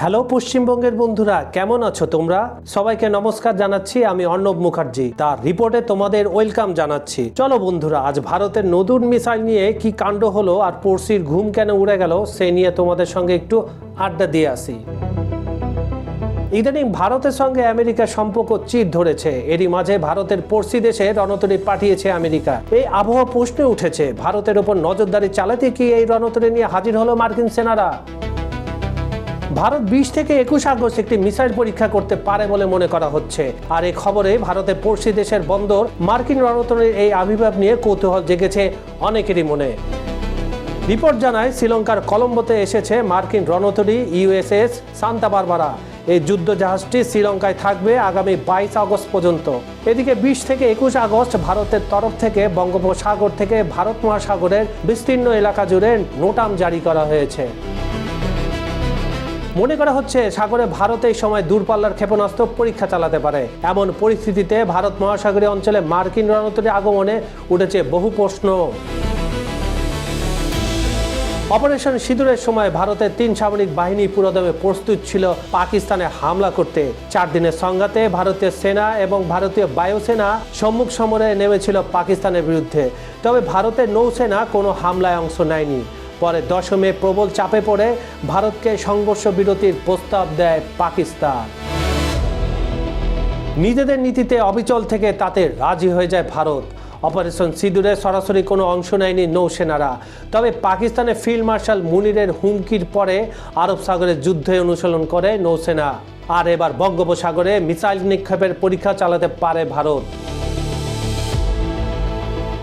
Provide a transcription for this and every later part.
Hello, পশ্চিমবঙ্গের বন্ধুরা, কেমন আছো তোমরা? সবাইকে নমস্কার জানাচ্ছি আমি অর্ণব মুখার্জি, তার রিপোর্টে তোমাদের ওয়েলকাম জানাচ্ছি। চলো বন্ধুরা, আজ ভারতের নতুন মিসাইল নিয়ে কি কাণ্ড হলো আর পড়শির ঘুম কেন উড়ে গেল, সে নিয়ে তোমাদের সঙ্গে একটু আড্ডা দিয়ে আসি। ইদানিং ভারতের সঙ্গে আমেরিকার সম্পর্ক চির ধরেছে। এরই মাঝে ভারতের পড়শি দেশে রণতরী পাঠিয়েছে আমেরিকা। এই আবহাওয়া প্রশ্নে উঠেছে, ভারতের ওপর নজরদারি চালাতে কি এই রণতরী নিয়ে হাজির হলো মার্কিন সেনারা? ভারত বিশ থেকে একুশ আগস্ট একটি মিসাইল পরীক্ষা করতে পারে বলে মনে করা হচ্ছে। আর এই খবরে ভারতের পড়শি দেশের বন্দর মার্কিন রণতরীর এই আবির্ভাব নিয়ে কৌতূহল জেগেছে অনেকেরই মনে। রিপোর্ট জানায়, শ্রীলঙ্কার কলম্বোতে এসেছে মার্কিন রণতরী ইউএসএস সান্তা বারবারা। এই যুদ্ধ জাহাজটি শ্রীলঙ্কায় থাকবে আগামী বাইশ আগস্ট পর্যন্ত। এদিকে বিশ থেকে একুশ আগস্ট ভারতের তরফ থেকে বঙ্গোপসাগর থেকে ভারত মহাসাগরের বিস্তীর্ণ এলাকা জুড়ে নোটাম জারি করা হয়েছে। মনে করা হচ্ছে সাগরে ভারত এই সময় দূরপাল্লার ক্ষেপণাস্ত্র পরীক্ষা চালাতে পারে। এমন পরিস্থিতিতে ভারত মহাসাগরীয় অঞ্চলে মার্কিন রণতরী আগমনে উঠেছে বহু প্রশ্ন। অপারেশন সিঁদুরের সময় ভারতের তিন সামরিক বাহিনী পুরোদমে প্রস্তুত ছিল পাকিস্তানে হামলা করতে। চার দিনের সংঘাতে ভারতীয় সেনা এবং ভারতীয় বায়ুসেনা সম্মুখ সমরে নেমেছিল পাকিস্তানের বিরুদ্ধে। তবে ভারতের নৌসেনা কোনো হামলায় অংশ নেয়নি। পরে দশমে প্রবল চাপে পড়ে ভারতকে সংঘর্ষ বিরতির প্রস্তাব দেয় পাকিস্তান। নিজেদের নীতিতে অবিচল থেকে তাতে রাজি হয়ে যায় ভারত। অপারেশন সিঁদুরে সরাসরি কোনো অংশ নেয়নি নৌসেনারা। তবে পাকিস্তানে ফিল্ড মার্শাল মুনিরের হুমকির পরে আরব সাগরে যুদ্ধে অনুশীলন করে নৌসেনা। আর এবার বঙ্গোপসাগরে মিসাইল নিক্ষেপের পরীক্ষা চালাতে পারে ভারত।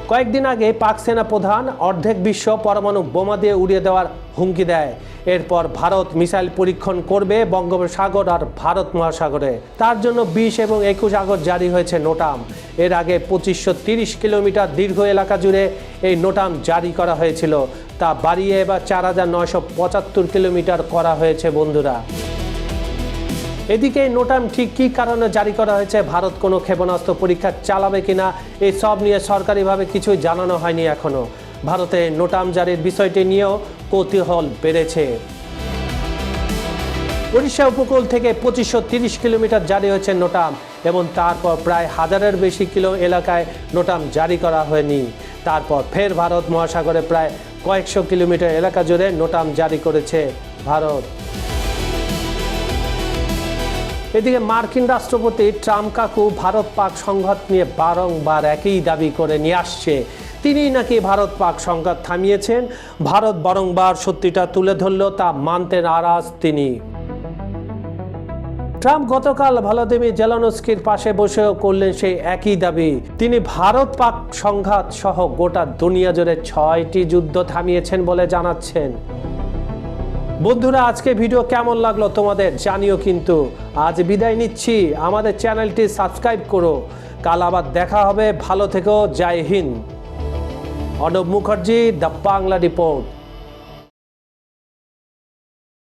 কয়েকদিন আগে পাক সেনা প্রধান অর্ধেক বিশ্ব পরমাণু বোমা দিয়ে উড়িয়ে দেওয়ার হুমকি দেয়। এরপর ভারত মিসাইল পরীক্ষণ করবে বঙ্গোপসাগর আর ভারত মহাসাগরে। তার জন্য বিশ এবং একুশ আগস্ট জারি হয়েছে নোটাম। এর আগে পঁচিশশো তিরিশ কিলোমিটার দীর্ঘ এলাকা জুড়ে এই নোটাম জারি করা হয়েছিল। তা বাড়িয়ে এবার চার হাজার নয়শো পঁচাত্তর কিলোমিটার করা হয়েছে বন্ধুরা। এদিকে নোটাম ঠিক কী কারণে জারি করা হয়েছে? ভারত কোনো ক্ষেপণাস্ত্র পরীক্ষা চালাবে কিনা? এই সব নিয়ে সরকারিভাবে কিছুই জানানো হয়নি এখনও। ভারতে নোটাম জারির বিষয়টি নিয়েও কৌতূহল বেড়েছে। উড়িষ্যা উপকূল থেকে পঁচিশশো তিরিশ কিলোমিটার জারি হয়েছে নোটাম এবং তারপর প্রায় হাজারের বেশি কিলো এলাকায় নোটাম জারি করা হয়নি। তারপর ফের ভারত মহাসাগরে প্রায় কয়েকশো কিলোমিটার এলাকা জুড়ে নোটাম জারি করেছে ভারত। এদিকে মার্কিন রাষ্ট্রপতি ট্রাম্প কাকু ভারত পাক সংঘাত নিয়ে বারংবার একই দাবি করে নিয়ে আসছে। তিনি নাকি ভারত পাক সংঘাত থামিয়েছেন, ভারত বারংবার সত্যিটা তুলে ধরল তা মানতে নারাজ তিনি। ট্রাম্প গতকাল ভলাদিমির জেলানস্কির পাশে বসেও করলেন সেই একই দাবি। তিনি ভারত পাক সংঘাত সহ গোটা দুনিয়া জুড়ে ছয়টি যুদ্ধ থামিয়েছেন বলে জানাচ্ছেন। বন্ধুরা, আজকে ভিডিও কেমন লাগল তোমাদের জানিও কিন্তু। আজ বিদায় নিচ্ছি। আমাদের চ্যানেলটি সাবস্ক্রাইব করো। কাল আবার দেখা হবে। ভালো থেকো। জয় Hind. Arnab Mukherjee, the Bangla report.